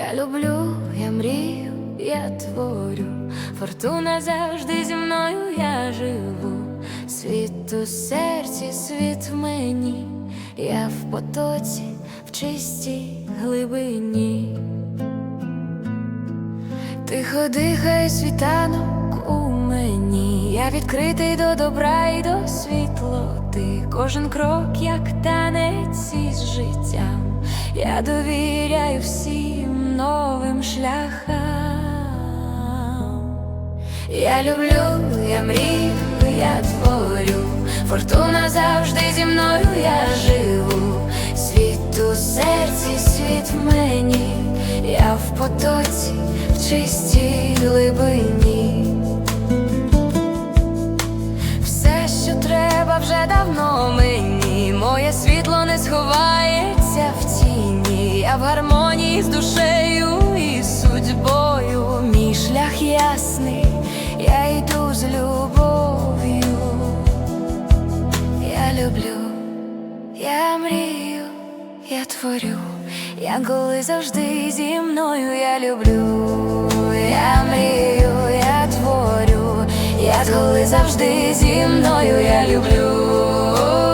я люблю, я мрію, я творю, фортуна завжди зі мною я живу. Світ у серці, світ в мені, я в потоці, в чистій глибині. Тихо дихає світанок у мені, я відкритий до добра і до світлоти. Кожен крок, як танець із життям, я довіряю всім новим шляхам. Я люблю, я мрію, я творю, фортуна завжди зі мною я живу. Світ у серці, світ в мені, я в потоці, в чистій глибині. Все, що треба, вже давно мені. Моє світло не сховається в тіні. Я в гармонії з душею і судьбою. Мій шлях ясний, я йду з любов'ю. Я люблю, я мрію, я творю, я коли завжди зі мною я люблю, я мрію, я творю, я коли завжди зі мною я люблю.